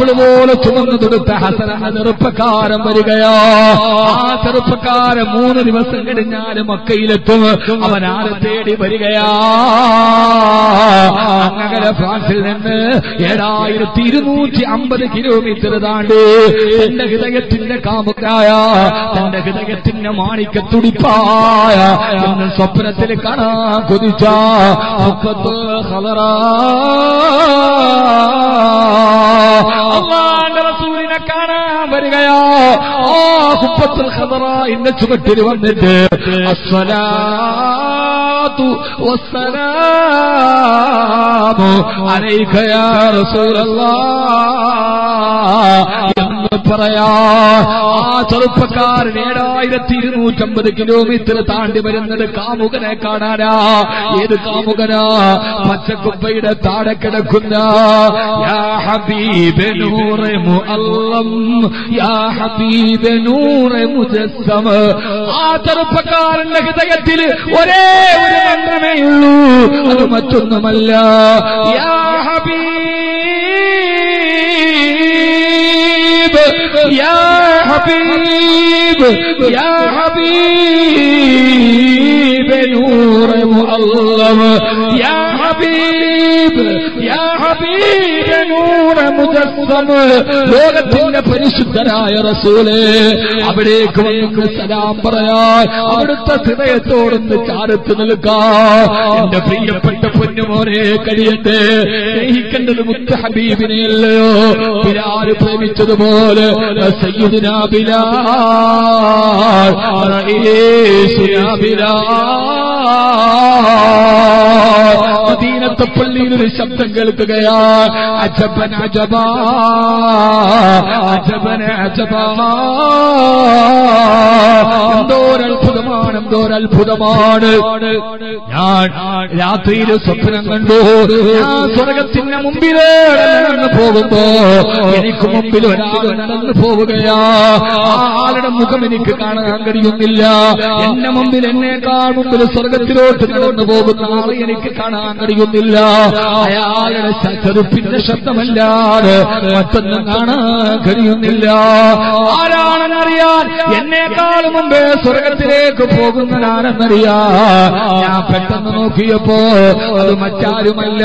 Apple പോലെ ചുമന്നു തൊടുത്ത ഹസൻ എന്ന ചെറുപ്പക്കാരൻ വരികയോ. ആ ചെറുപ്പക്കാരൻ മൂന്ന് ദിവസം കഴിഞ്ഞാൽ മക്കയിലെത്തും. അവൻ ആരെ തേടി വരികയാ. അങ്ങനെ ഫ്രാൻസിൽ നിന്ന് ഏഴായിരത്തി ഇരുന്നൂറ്റി അമ്പത് കിലോമീറ്റർ താണ്ടി തന്റെ ഹൃദയത്തിന്റെ കാമുകായ തന്റെ ഹൃദയത്തിന്റെ മാണിക്ക തുടിപ്പായ എന്ന് സ്വപ്നത്തിൽ കാണാ കൊതിച്ച. അള്ളാന്റെ റസൂലിനെ കാണാൻ വരികയോ? ആ കുപ്പത്തിൽ ഖദറായിന്റെ ചുവട്ടിൽ വന്നിട്ട് അസ്സലാത്തു വസ്സലാമു അലൈക യാ റസൂലല്ലാഹ് എന്ന് പറയാ. ആ ചെറുപ്പക്കാരൻ ഏഴായിരത്തി ഇരുന്നൂറ്റമ്പത് കിലോമീറ്റർ താണ്ടി വരുന്നത് കാമുകനെ കാണാനാ. ഏത് കാമുകനാ? പച്ചക്കുപ്പയുടെ താഴെ കിടക്കുന്ന. ആ ചെറുപ്പക്കാരന്റെ ഹൃദയത്തിൽ ഒരേ ഒരു മന്ത്രമേ ഉള്ളൂ. അത് മറ്റൊന്നുമല്ല. യാ يا حبيب يا حبيب نور مؤلم. يا حبيب ലോകത്തിന്റെ പരിശുദ്ധനായ റസൂലെ അവിടേക്ക് വന്ന് സലാം പറയാൻ അവിടുത്തെ ഹൃദയത്തോടൊന്ന് ചാരത്ത് നിൽക്കാം. എന്റെ പ്രിയപ്പെട്ട പൊന്നുമോനെ കഴിയട്ടെ. സ്നേഹിക്കേണ്ടത് മുത്ത ഹബീബിനെയല്ലയോ പിരാര് പ്രേമിച്ചതുപോലെ സയ്യിദുനാ ബിലാൽ. മദീനത്തെ പള്ളിയിൽ ഒരു ശബ്ദം കേൾക്കുകയാ. അജബൻ അജബാ അജബൻ അജബാ. എന്തോരത്ഭുതമാണ് എന്തോരത്ഭുതമാണ് ഞാൻ രാത്രിയിൽ സ്വപ്നം കണ്ടു. ഞാൻ സ്വർഗത്തിന്റെ മുമ്പിലേടെ നടന്നു പോകുമ്പോ എനിക്ക് മുമ്പിൽ ഒരാൾ നടന്നു പോവുകയാ. ആളുടെ മുഖം എനിക്ക് കാണാൻ കഴിയുന്നില്ല. എന്റെ മുമ്പിൽ എന്നേക്കാൾ മുമ്പിൽ സ്വർഗത്തിലോട്ട് നടന്നു പോകുന്ന ആളെ എനിക്ക് കാണാൻ കഴിയുന്നില്ല. അയാളുടെ ചെറുപ്പിന്റെ ശബ്ദമല്ലാതെ മറ്റൊന്നും കാണാൻ കഴിയുന്നില്ല. ആരാണെന്നറിയാൻ എന്നേക്കാൾ മുമ്പേ സ്വർഗത്തിലേക്ക് പോകുന്നതാണെന്നറിയാ. ഞാൻ പെട്ടെന്ന് നോക്കിയപ്പോ അത് മറ്റാരുമല്ല.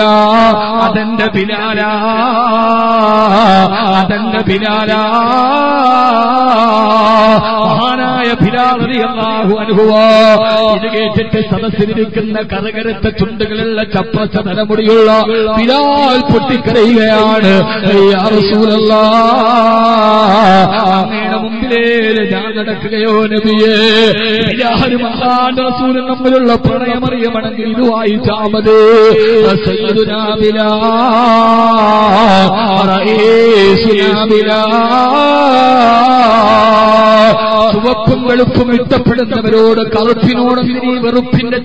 അതെന്റെ ബിലാലാ അതെന്റെ ബിലാലാ മഹാനായ ബിലാലി അള്ളാഹു അനുഭവ ഇത് കേട്ടിട്ട് സദസ്സിലിരിക്കുന്ന കരകരത്ത ചുണ്ടുകളുള്ള ചപ്പച്ച തലമുടിയുള്ള ബിലാൽ പൊട്ടിക്കരയുകയാണ്. അങ്ങയുടെ ഞാൻ നടക്കുകയോ നബിയേ. റസൂലും തമ്മിലുള്ള പ്രണയമറിയണമെങ്കിൽ ഇത് റഈസുനാ ബിലാൽ ചുവപ്പും വെളുപ്പും ഇഷ്ടപ്പെടുന്നവരോട് കറുപ്പിനോട് നീ വെറുപ്പിന്റെ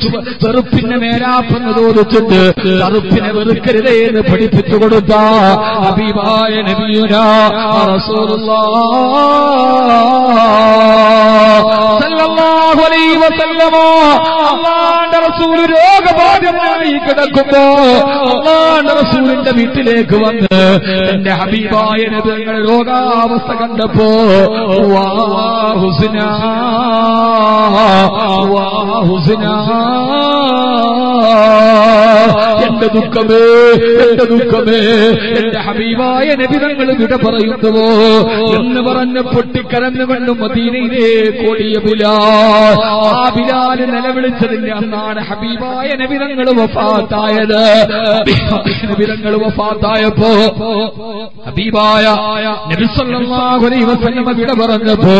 വെറുപ്പിന്റെ മേലാപ്പെന്നതോദിച്ചിട്ട് കറുപ്പിനെ വെറുക്കരുതേ എന്ന് പഠിപ്പിച്ചു കൊടുത്ത റസൂൽ രോഗബാധിതനായി കിടക്കുമ്പോ അള്ളാന്റെ റസൂലിന്റെ വീട്ടിലേക്ക് വന്ന് എന്റെ ഹബീബായ രോഗാവസ്ഥ കണ്ടപ്പോ ഹുസിന ഹുസ്ന. എന്റെ ദുഃഖമേ എന്റെ ദുഃഖമേ. എന്റെ ഹബീബായ നബിതങ്ങൾ വിട പറയുന്നുവോ? എന്ന് പറഞ്ഞ് പൊട്ടിക്കരന്നുകൊണ്ട് മദീനയിലെ കോടിയ ബിലാൽ. ആ ബിലാൽ നിലവിളിച്ചതിന്റെ അന്നാണ് ഹബീബായ നബിതങ്ങൾ വഫാത്തായത്. നബിതങ്ങൾ വഫാത്തായപ്പോ ഹബീബായ നബി സല്ലല്ലാഹു അലൈഹി വസല്ലമ വിട പറഞ്ഞപ്പോ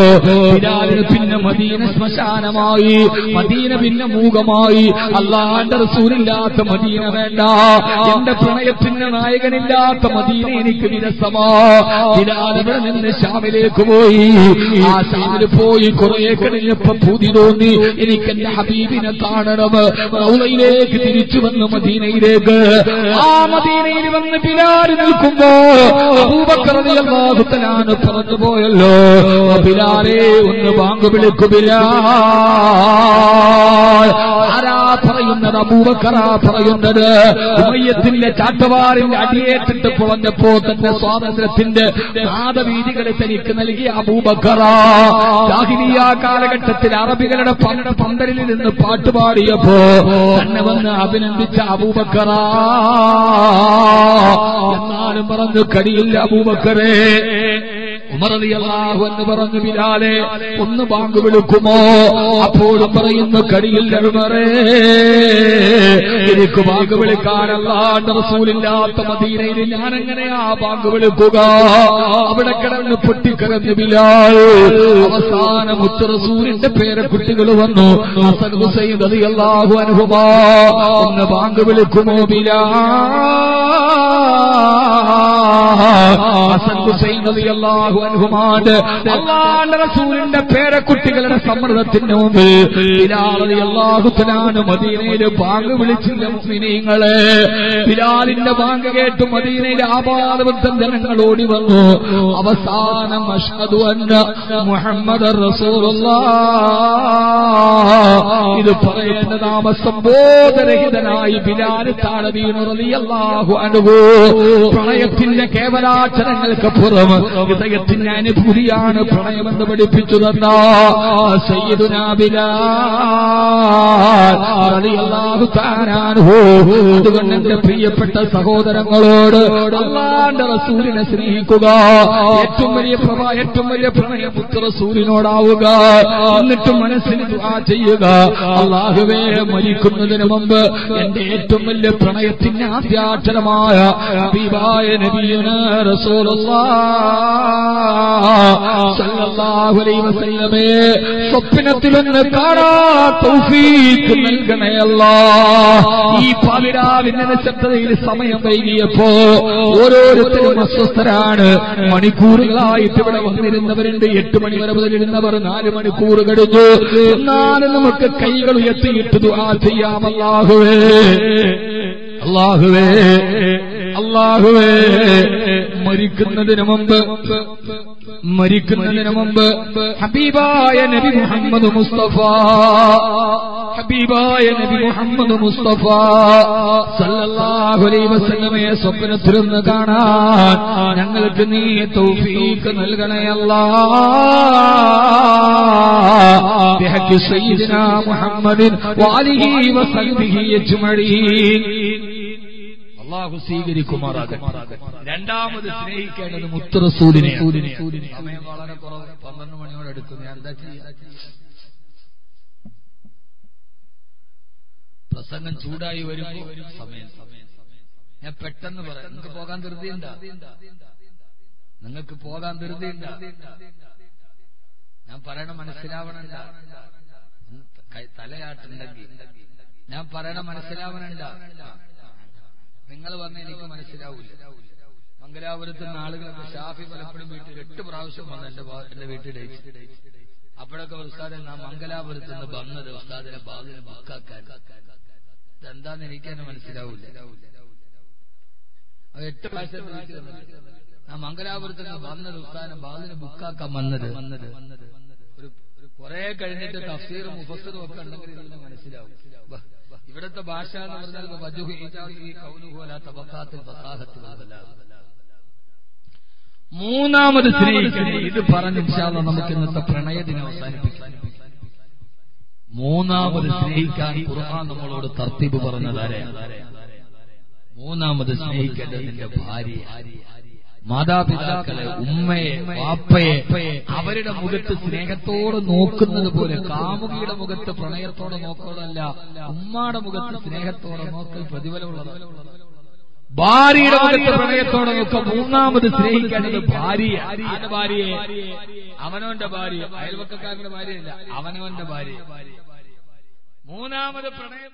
ബിലാലിന് പിന്നെ മദീന ശ്മശാനമായി മദീന പിന്നെ മൂകമായി. അള്ളാന്റെ റസൂലില്ലാത്ത മദീന വേണ്ട. എന്റെ പ്രണയത്തിന്റെ നായകനില്ലാത്ത മദീന എനിക്ക് വിരസമാ. ബിലാൽ ഇവിടെ നിന്ന് ഷാമിലേക്ക് പോയി. ആ ഷാമിൽ പോയി കുറെ കഴിഞ്ഞപ്പോ പൂതി തോന്നി. എനിക്ക് എന്റെ ഹബീബിനെ കാണണം. റൗലയിലേക്ക് തിരിച്ചു വന്ന് മദീനയിലേക്ക്. ആ മദീനയിൽ വന്ന് ബിലാൽ നിൽക്കുമ്പോ തആല പറഞ്ഞു പോയല്ലോ. ബിലാലേ ഒന്ന് വാങ്ങു വിളിക്കു ബിലാൽ. പറയുന്നത് അബൂബക്കറ പറയുന്നത്. ഉമയ്യത്തിന്റെ ചാട്ടവാറിന്റെ അടിയേറ്റിട്ട് പുളഞ്ഞപ്പോ തന്റെ സ്വാതന്ത്ര്യത്തിന്റെ നാദവീതികളെ തനിക്ക് നൽകിയ അബൂബക്കറ. ജാഹിലിയ കാലഘട്ടത്തിൽ അറബികളുടെ പണ്ട പന്തലിൽ നിന്ന് പാട്ടുപാടിയപ്പോ തന്നെ വന്ന് അഭിനന്ദിച്ച അബൂബക്കറ. എന്നാലും പറഞ്ഞു കടിയില്ല അബൂബക്കറേ. ഉമറലിയല്ലാഹു എന്ന് പറഞ്ഞു ബിലാലെ ഒന്ന് ബാങ്ക് വിളിക്കുമോ? അപ്പോഴും പറയുന്നു കടിയിൽ ഉമറേ എനിക്ക് ബാങ്ക് വിളിക്കാനല്ലാണ്ട് മദീനയിൽ ഞാൻ എങ്ങനെയാ ബാങ്ക് വിളിക്കുക? അവിടെ കിടന്ന് പൊട്ടിക്കിടന്ന് ബിലാൽ. അവസാന മുത്ത് റസൂലിന്റെ പേരക്കുട്ടികൾ വന്നു ഹസൻ റളിയല്ലാഹു അനുഭവാ ഒന്ന് ബാങ്ക് വിളിക്കുമോ ബിലാൽ? അല്ലാഹുവിന്റെ റസൂലിന്റെ പേരക്കുട്ടികളുടെ സമ്മർദ്ദത്തിന് മുമ്പിൽ ബിലാൽ റളിയല്ലാഹു തആല മദീനയിൽ ബാങ്ക് വിളിച്ചില്ല മുഅ്മിനീങ്ങളെ. ബിലാലിന്റെ ബാങ്ക് കേട്ട് മദീനയിലെ ആപാദവൃത്തം ജനങ്ങൾ ഓടി വന്നു. അവസാനം അഷ്ഹദു അന്ന മുഹമ്മദ് ഇത് പറയേണ്ട നാമസംബോധരഹിതനായി ബിലാൽ താഴെ വീണു റളിയല്ലാഹു അൻഹു. പ്രണയത്തിന്റെ കേവലാക്ഷരങ്ങൾക്ക് പുറം ഹൃദയത്തിന്റെ അനുഭൂതിയാണ് പ്രണയമെന്ന് പഠിപ്പിച്ചു തന്ന അതുകൊണ്ട് എന്റെ പ്രിയപ്പെട്ട സഹോദരങ്ങളോട് അള്ളാന്റെ റസൂലിനെ സ്നേഹിക്കുക. ഏറ്റവും വലിയ പ്രഭ ഏറ്റവും വലിയ പ്രണയ പുത്ര റസൂലിനോടാവുക. എന്നിട്ടും മനസ്സിന് ചെയ്യുക. അള്ളാഹുവേ മരിക്കുന്നതിന് മുമ്പ് എന്റെ ഏറ്റവും വലിയ പ്രണയത്തിന്റെ ആദ്യാക്ഷരമായ നബിയുന റസൂലുള്ളാഹി അലൈഹി വസല്ലമേ സ്വപ്നത്തിലൊന്ന് കാണാ ഈ പവിരാവിന്റെ സമയം വൈകിയപ്പോ ഓരോരുത്തരും അസ്വസ്ഥരാണ്. മണിക്കൂറുകളായിട്ട് ഇവിടെ വന്നിരുന്നവരുണ്ട്. എട്ട് മണി വരെ മുതലിരുന്നവർ നാല് മണിക്കൂർ കഴിഞ്ഞു എന്നാലും നമുക്ക് കൈകൾ ഉയർത്തിയിട്ട് ദുആ ചെയ്യാമല്ലാഹുവേ അല്ലാഹുവേ. അല്ലാഹുവേ മരിക്കുന്നതിന് മുമ്പ് മരിക്കുന്നതിന് മുമ്പ് ഹബീബായ നബി മുഹമ്മദ് മുസ്തഫ ഹബീബായ നബി മുഹമ്മദ് മുസ്തഫ സല്ലല്ലാഹു അലൈഹി വസല്ലമയെ സ്വപ്നത്തിലൊന്ന് കാണാൻ ഞങ്ങൾക്ക് നീ തൗഫീഖ് നൽകണയല്ല ബിഹഖി സയ്യിദിനാ മുഹമ്മദിൻ വഅലിഹി വസഹ്ബിഹി അജ്മഈൻ. അള്ളാഹു സ്വീകരിക്കുമാറാകെ രണ്ടാമത് സ്നേഹിക്കേണ്ടത് മുത്തറസൂലിനെ സമയം വളരെ കുറവ്. പന്ത്രണ്ട് മണിയോട് എടുക്കുന്നു. ഞാൻ എന്താ ചെയ്യാ? പ്രസംഗം ചൂടായി വരുമ്പോ സമയം. ഞാൻ പെട്ടെന്ന് പറയാം. നിങ്ങൾക്ക് പോകാൻ ധൃതിയുണ്ട? നിങ്ങൾക്ക് പോകാൻ ധൃതിയുണ്ട? ഞാൻ പറയണ മനസ്സിലാവണല്ല തലയാട്ടുണ്ടെങ്കിൽ. ഞാൻ പറയണ മനസ്സിലാവണണ്ട? നിങ്ങൾ വന്ന് എനിക്ക് മനസ്സിലാവില്ല മംഗലാപുരത്ത് നിന്ന് ആളുകളൊക്കെ ഷാഫി പലപ്പോഴും വീട്ടിൽ എട്ട് പ്രാവശ്യം വന്ന് എന്റെ എന്റെ വീട്ടിൽ അപ്പോഴൊക്കെ ഉസ്താദെ നാം മംഗലാപുരത്ത് നിന്ന് വന്നത് ഉസ്താദിനെ ബാദിനെ ബുക്കാക്കാൻ ഇതെന്താന്ന് എനിക്ക് തന്നെ മനസ്സിലാവില്ല എട്ട് പ്രാവശ്യം ആ മംഗലാപുരത്ത് നിന്ന് വന്നത് ഉസ്താദിനെ ബാദിനെ ബുക്കാക്കാൻ വന്നത്. ഒരു കുറെ കഴിഞ്ഞിട്ട് തഫ്സീറും മുഫസറും ഒക്കെ ഉണ്ടെങ്കിൽ ഇതിന് മനസ്സിലാവും. ഇവിടുത്തെ ഭാഷ എന്ന് പറഞ്ഞാൽ. മൂന്നാമത് സ്നേഹിക്കണേ ഇത് പറഞ്ഞ് നമുക്ക് ഇന്നത്തെ പ്രണയദിനം അവസാനിപ്പിക്കാം. മൂന്നാമത് സ്നേഹിക്കാൻ ഖുർആൻ നമ്മളോട് തർത്തിപ്പ് പറഞ്ഞതാരെ? മൂന്നാമത് സ്നേഹിക്കേണ്ടത് നിന്റെ ഭാര്യ മാതാപിതാക്കളെ ഉമ്മയെ വാപ്പയെ അവരുടെ മുഖത്ത് സ്നേഹത്തോടെ നോക്കുന്നത് പോലെ കാമുകിയുടെ മുഖത്ത് പ്രണയത്തോടെ നോക്കലല്ല ഉമ്മയുടെ മുഖത്ത് സ്നേഹത്തോടെ നോക്കൽ പ്രതിഫലമുള്ളതാണ് ഭാര്യയുടെ മുഖത്ത് പ്രണയത്തോടെ നോക്കുക മൂന്നാമത് സ്നേഹിക്കേണ്ടത് ഭാര്യ ഭാര്യയെ? അവനവന്റെ ഭാര്യ അയൽവക്കക്കാരന്റെ ഭാര്യയല്ല അവനവന്റെ ഭാര്യ മൂന്നാമത് പ്രണയം